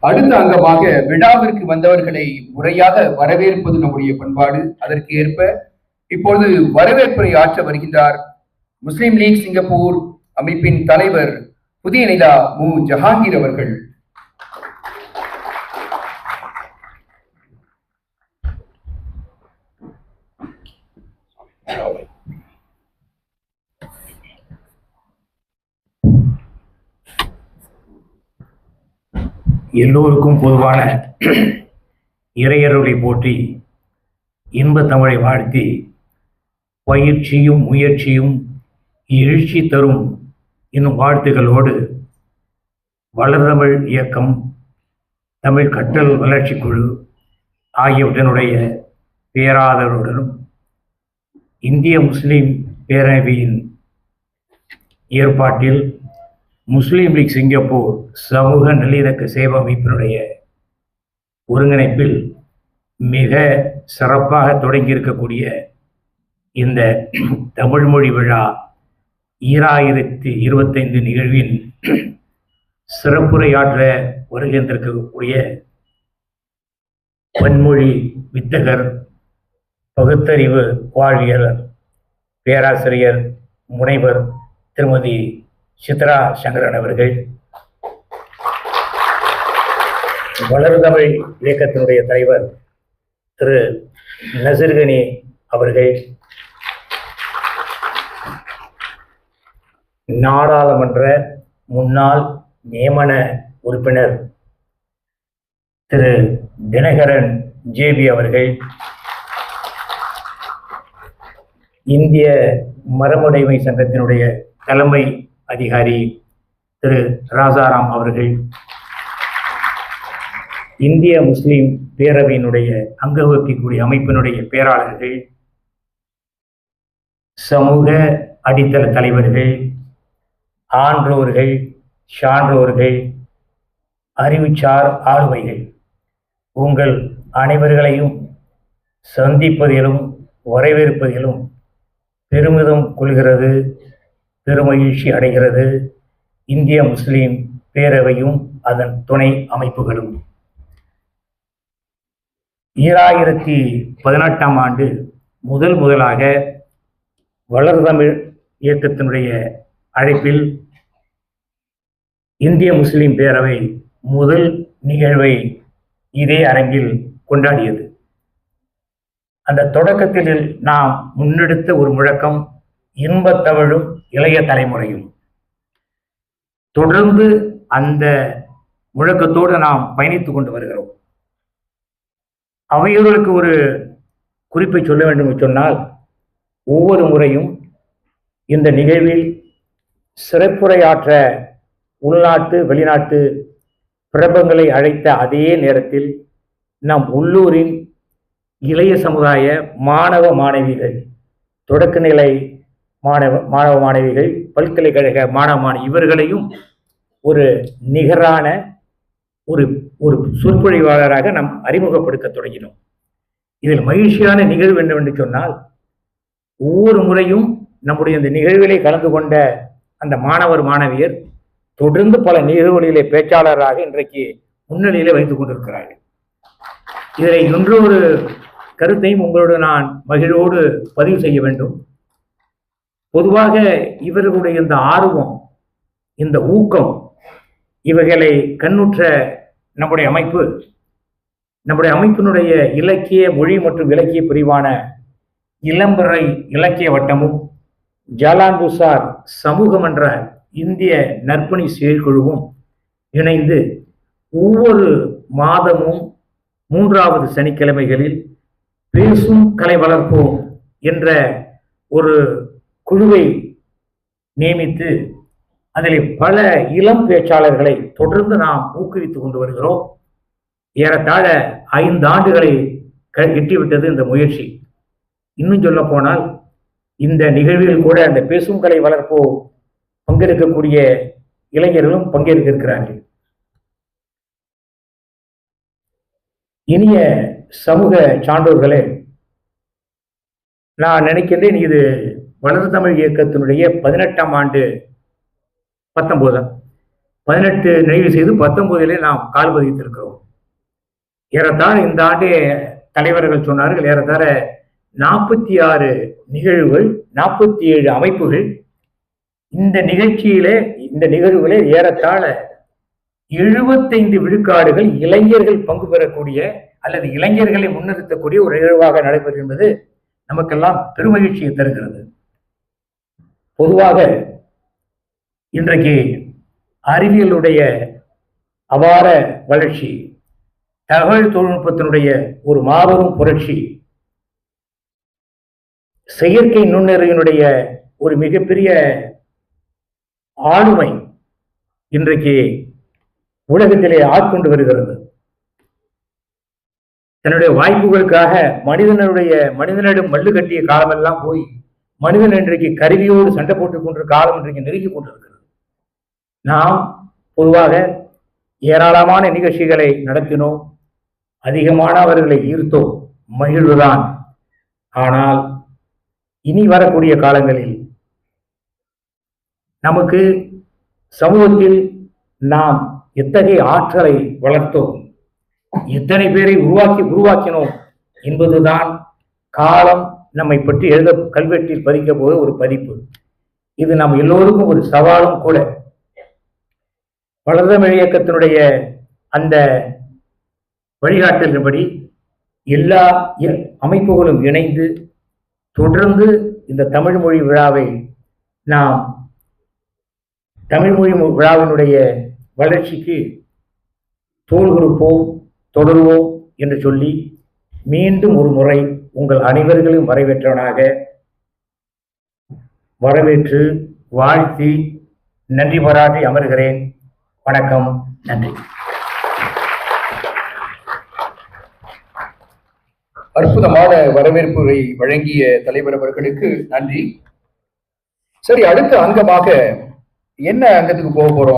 அடுத்த அங்கமாக விழாவிற்கு வந்தவர்களை முறையாக வரவேற்பது நம்முடைய பண்பாடு. அதற்கு ஏற்ப இப்பொழுது வரவேற்புரை ஆற்ற வருகின்றார் முஸ்லிம் லீக் சிங்கப்பூர் அமைப்பின் தலைவர் புதிய நிலா மு. ஜஹாங்கீர் அவர்கள். எல்லோருக்கும் பொதுவான இறையருளை போற்றி இன்பத் தமிழை வாழ்த்தி பயிற்சியும் முயற்சியும் எழுச்சி தரும் என்னும் வாழ்த்துகளோடு வளர்தமிழ் இயக்கம் தமிழ் கற்றல் வளர்ச்சி குழு ஆகியவற்றினுடைய பேராதரவுடனும் இந்திய முஸ்லீம் பேரவையின் ஏற்பாட்டில் முஸ்லீம் லீக் சிங்கப்பூர் சமூக நல்லிணக்க சேவை அமைப்பினுடைய ஒருங்கிணைப்பில் மிக சிறப்பாக தொடங்கியிருக்கக்கூடிய இந்த தமிழ்மொழி விழா ஈராயிரத்தி இருபத்தைந்து நிகழ்வின் சிறப்புரையாற்ற வருகின்றிருக்கக்கூடிய பன்மொழி வித்தகர் பகுத்தறிவு வாழ்வியல் பேராசிரியர் முனைவர் திருமதி சித்ரா சங்கரன் அவர்கள். வளர்தமிழ் இயக்கத்தினுடைய தலைவர் திரு நசிர்கனி அவர்கள். நாடாளுமன்ற முன்னாள் நியமன உறுப்பினர் திரு தினகரன் ஜேபி அவர்கள். இந்திய மரபுடைமை சங்கத்தினுடைய தலைமை அதிகாரி திரு ராசாராம் அவர்கள் இந்திய முஸ்லிம் பேரவையினுடைய அங்க வகிக்கக்கூடிய அமைப்பினுடைய பேராளர்கள் சமூக அடித்தள தலைவர்கள் ஆன்றோர்கள் சான்றோர்கள் அறிவுச்சார் ஆளுமைகள். உங்கள் அனைவர்களையும் சந்திப்பதிலும் வரவேற்பதிலும் பெருமிதம் கொள்கிறது. பெருமகிழ்ச்சி அடைகிறது. இந்திய முஸ்லீம் பேரவையும் அதன் துணை அமைப்புகளும். ஈராயிரத்தி பதினெட்டாம் ஆண்டு முதல் முதலாக வளர்தமிழ் இயக்கத்தினுடைய அழைப்பில் இந்திய முஸ்லிம் பேரவை முதல் நிகழ்வை இதே அரங்கில் கொண்டாடியது. அந்த தொடக்கத்தில் நாம் முன்னெடுத்த ஒரு முழக்கம் இன்பத்தவழும் இளைய தலைமுறையும். தொடர்ந்து அந்த முழக்கத்தோடு நாம் பயணித்துக் கொண்டு வருகிறோம். அவையோர்களுக்கு ஒரு குறிப்பை சொல்ல வேண்டும் சொன்னால் ஒவ்வொரு முறையும் இந்த நிகழ்வில் சிறப்புரையாற்ற உள்நாட்டு வெளிநாட்டு பிரபங்களை அழைத்த அதே நேரத்தில் நம் உள்ளூரின் இளைய சமுதாய மாணவ மாணவிகள் தொடக்கநிலை மாணவ மாணவ மாணவிகள் பல்கலைக்கழக மாணவ மாணவி இவர்களையும் ஒரு நிகரான ஒரு ஒரு சொற்பொழிவாளராக நாம் அறிமுகப்படுத்த தொடங்கினோம். இதில் மகிழ்ச்சியான நிகழ்வு என்னவென்று சொன்னால் ஒவ்வொரு முறையும் நம்முடைய இந்த நிகழ்விலே கலந்து கொண்ட அந்த மாணவர் மாணவியர் தொடர்ந்து பல நிகழ்வுகளிலே பேச்சாளராக இன்றைக்கு முன்னிலையிலே வைத்துக் கொண்டிருக்கிறார்கள். இதில் இன்னொரு கருத்தையும் உங்களோடு நான் மகிழ்வோடு பதிவு செய்ய வேண்டும். பொதுவாக இவர்களுடைய இந்த ஆர்வம் இந்த ஊக்கம் இவைகளை கண்ணுற்ற நம்முடைய அமைப்பு நம்முடைய அமைப்பினுடைய இலக்கிய மொழி மற்றும் இலக்கிய பிரிவான இளம்பறை இலக்கிய வட்டமும் ஜாலான்புசார் சமூகம் என்ற இந்திய நற்பணி செயற்குழுவும் இணைந்து ஒவ்வொரு மாதமும் மூன்றாவது சனிக்கிழமைகளில் பேசும் கலை வளர்ப்போம் என்ற ஒரு குழுவை நியமித்து அதில் பல இளம் பேச்சாளர்களை தொடர்ந்து நாம் ஊக்குவித்துக் கொண்டு வருகிறோம். ஏறத்தாழ ஐந்து ஆண்டுகளை க- எட்டிவிட்டது இந்த முயற்சி. இன்னும் சொல்ல போனால் இந்த நிகழ்வில் கூட அந்த பேசும் கலை வளர்ப்போ பங்கெடுக்கக்கூடிய இளைஞர்களும் பங்கேற்க இருக்கிறார்கள் இனிய சமூக சான்றோர்களே நான் நினைக்கின்றேன் இது வலது தமிழ் இயக்கத்தினுடைய பதினெட்டாம் ஆண்டு பத்தொம்போது பதினெட்டு நிறைவு செய்து பத்தொன்பதிலே நாம் கால் பதித்திருக்கிறோம். ஏறத்தாழ இந்த ஆண்டே தலைவர்கள் சொன்னார்கள் ஏறத்தாழ நாற்பத்தி ஆறு நிகழ்வுகள் நாற்பத்தி ஏழு அமைப்புகள். இந்த நிகழ்ச்சியிலே இந்த நிகழ்வுகளே ஏறத்தாழ எழுபத்தைந்து விழுக்காடுகள் இளைஞர்கள் பங்கு பெறக்கூடிய அல்லது இளைஞர்களை முன்னிறுத்தக்கூடிய ஒரு நிகழ்வாக நடைபெறும் என்பது நமக்கெல்லாம் பெருமகிழ்ச்சியை தருகிறது. பொதுவாக இன்றைக்கு அறிவியலுடைய அபார வளர்ச்சி தகவல் தொழில்நுட்பத்தினுடைய ஒரு மாபெரும் புரட்சி செயற்கை நுண்ணறிவினுடைய ஒரு மிகப்பெரிய ஆளுமை இன்றைக்கு உலகத்திலே ஆட்கொண்டு வருகிறது. தன்னுடைய வாய்ப்புகளுக்காக மனிதனுடைய மனிதனிடம் மல்லு கட்டிய காலமெல்லாம் போய் மனிதன் இன்றைக்கு கருவியோடு சண்டை போட்டுக் கொண்டிருக்க காலம் இன்றைக்கு நெருங்கி கொண்டிருக்கிறது. நாம் பொதுவாக ஏராளமான நிகழ்ச்சிகளை நடத்தினோம் அதிகமானவர்களை ஈர்த்தோம் மகிழ்வுதான். ஆனால் இனி வரக்கூடிய காலங்களில் நமக்கு சமூகத்தில் நாம் எத்தகைய ஆற்றலை வளர்த்தோம் எத்தனை பேரை உருவாக்கி உருவாக்கினோம் என்பதுதான் காலம் நம்மை பற்றி எழுத கல்வெட்டில் பதிக்க போகிற ஒரு பதிப்பு. இது நம் எல்லோருக்கும் ஒரு சவாலும் கூட. வளர்தமிழ் இயக்கத்தினுடைய அந்த வழிகாட்டலின்படி எல்லா அமைப்புகளும் இணைந்து தொடர்ந்து இந்த தமிழ் மொழி விழாவை நாம் தமிழ் மொழி விழாவினுடைய வளர்ச்சிக்கு தோல் கொடுப்போம் தொடருவோம் என்று சொல்லி மீண்டும் ஒரு முறை உங்கள் அனைவர்களையும் வரவேற்றவனாக வரவேற்று வாழ்த்தி நன்றி பாராட்டி அமர்கிறேன். வணக்கம். நன்றி. அற்புதமான வரவேற்புரை வழங்கிய தலைவர் அவர்களுக்கு நன்றி. சரி அடுத்த அங்கமாக என்ன அங்கத்துக்கு போக போறோம்?